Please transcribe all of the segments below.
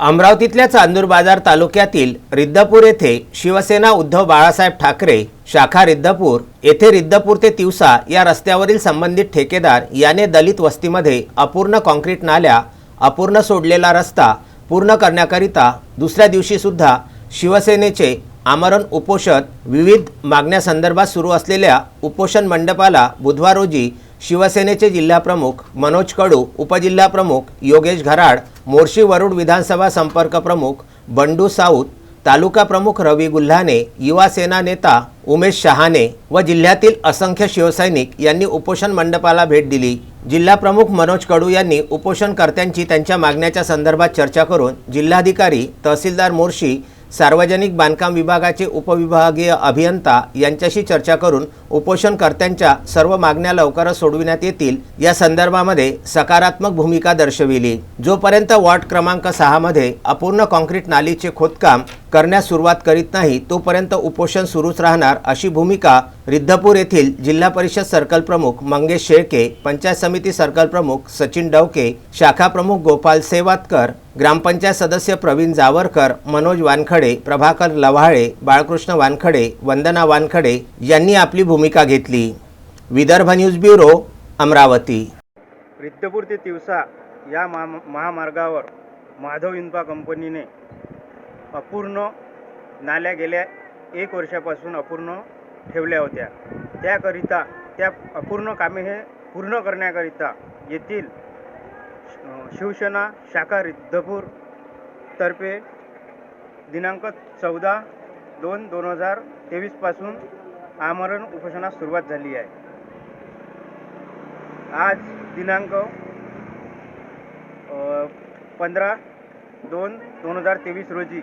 अमरावतीतल्या चांदूर बाजार तालुक्यातील रिद्धपूर येथे शिवसेना उद्धव बाळासाहेब ठाकरे शाखा रिद्धपूर येथे रिद्धपूर ते तिवसा या रस्त्यावरील संबंधित ठेकेदार याने दलित वस्तीमध्ये अपूर्ण कॉन्क्रीट नाल्या अपूर्ण सोडलेला रस्ता पूर्ण करण्याकरिता दुसऱ्या दिवशीसुद्धा शिवसेनेचे आमरण उपोषण विविध मागण्यासंदर्भात सुरू असलेल्या उपोषण मंडपाला बुधवार रोजी शिवसेनेचे जिल्हाप्रमुख मनोज कडू उपजिल्हाप्रमुख योगेश घराड मोर्शी वरुड विधानसभा संपर्क प्रमुख बंडू साऊत तालुका प्रमुख रवी गुल्हाने युवा सेना नेता उमेश शहाणे व जिल्ह्यातील असंख्य शिवसैनिक यांनी उपोषण मंडपाला भेट दिली. जिल्हा प्रमुख मनोज कडू यांनी उपोषणकर्त्यांची त्यांच्या मागण्याच्या संदर्भात चर्चा करून जिल्हाधिकारी तहसीलदार मोर्शी सार्वजनिक बांधकाम विभागाचे उपविभागीय अभियंता यांच्याशी चर्चा करून उपोषणकर्त्यांच्या सर्व मागण्या लवकरच सोडविण्यात येतील या संदर्भामध्ये सकारात्मक भूमिका दर्शविली. जोपर्यंत वॉर्ड क्रमांक सहामध्ये अपूर्ण कॉन्क्रीट नालीचे खोदकाम करण्यास सुरुवात करीत नाही तोपर्यंत उपोषण सुरूच राहणार अशी भूमिका रिद्धपूर येथील जिल्हा परिषद सर्कल प्रमुख मंगेश शेळके पंचायत समिती सर्कल प्रमुख सचिन डवके शाखा प्रमुख गोपाल सेवातकर ग्रामपंचायत सदस्य प्रवीण जावरकर मनोज वानखडे प्रभाकर लव्हाळे बाळकृष्ण वानखडे वंदना वानखडे यांनी आपली भूमिका भूमिका घेतली. Vidarbha news bureau Amravati. Riddhapur ते तिवसा या महा महामार्गावर माधव इन्फा कंपनीने अपूर्ण नाल्या गेल्या एक वर्षापासून अपूर्ण ठेवल्या होत्या. त्याकरिता त्या अपूर्ण कामे हे पूर्ण करण्याकरिता येथील शिवसेना शाखा रिद्धपूर तर्फे दिनांक चौदा दोन दोन हजार तेवीसपासून आमरण उपोषणास सुरुवात झाली आहे. आज दिनांक पंधरा दोन दोन हजार तेवीस रोजी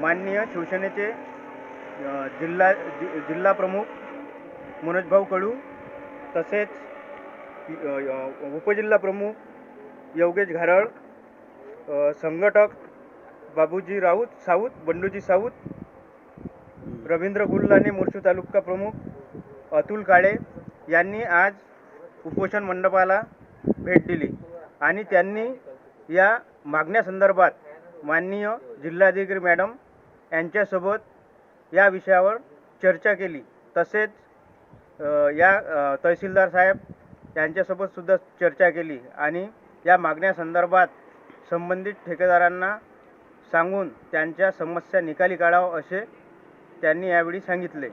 माननीय शिवसेनेचे जिल्हा जि जिल्हा प्रमुख मनोजभाऊ कडू तसेच उपजिल्हा प्रमुख योगेश घारळ संघटक बाबूजी राऊत साऊत बंडूजी साऊत रवींद्र गुल्लाने मुर्शी तालुका प्रमुख अतुल काळे यांनी आज उपोषण मंडपाला भेट दिली. आणि त्यांनी या मागण्यासंदर्भात माननीय जिल्हाधिकारी मॅडम यांच्यासोबत या विषयावर चर्चा केली. तसेच या तहसीलदार साहेब यांच्यासोबत सुद्धा चर्चा केली आणि या मागण्यासंदर्भात संबंधित ठेकेदारांना सांगून त्यांच्या समस्या निकाली काढावं असे त्यांनी यावेळी सांगितले.